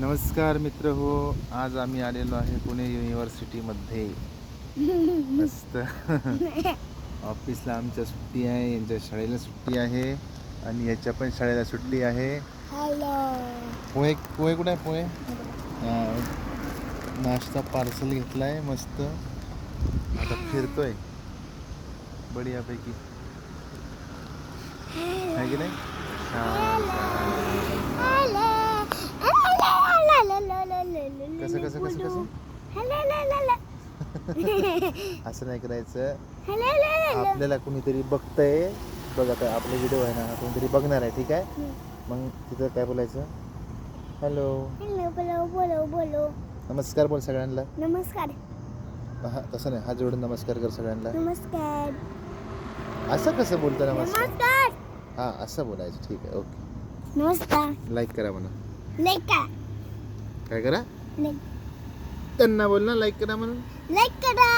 नमस्कार मित्र हो आज आम्ही आलेलो आहे पुणे युनिव्हर्सिटीमध्ये. मस्त. ऑफिसला आमच्या सुट्टी आहे यांच्या शाळेला सुट्टी आहे आणि याच्या पण शाळेला सुट्टी आहे. हॅलो पोहे पोहे कुठे आहे पोहे? नाश्ता पार्सल घेतला आहे मस्त. आता फिरतोय. बढियापैकी. आहे की नाही? कसं कसं कसं कसं? असं नाही करायचं. आपल्याला कोणीतरी बघतंय. बघ आता आपले व्हिडिओ आहे ना कोणीतरी बघणार आहे ठीक आहे? मग तिथं काय बोलायचं? हॅलो बोलो बोलो बोलो. नमस्कार बोल सगळ्यांना. नमस्कार. हा तसं नाही. हात जोडून नमस्कार कर सगळ्यांना. नमस्कार. असं कसं बोलतं नमस्कार? नमस्कार. हां असं बोलायचं. ठीक आहे ओके. नमस्कार. लाईक करा म्हणा. लाईक करा. काय करा? लाईक त्यांना बोल ना लाईक करा म्हणून लाईक करा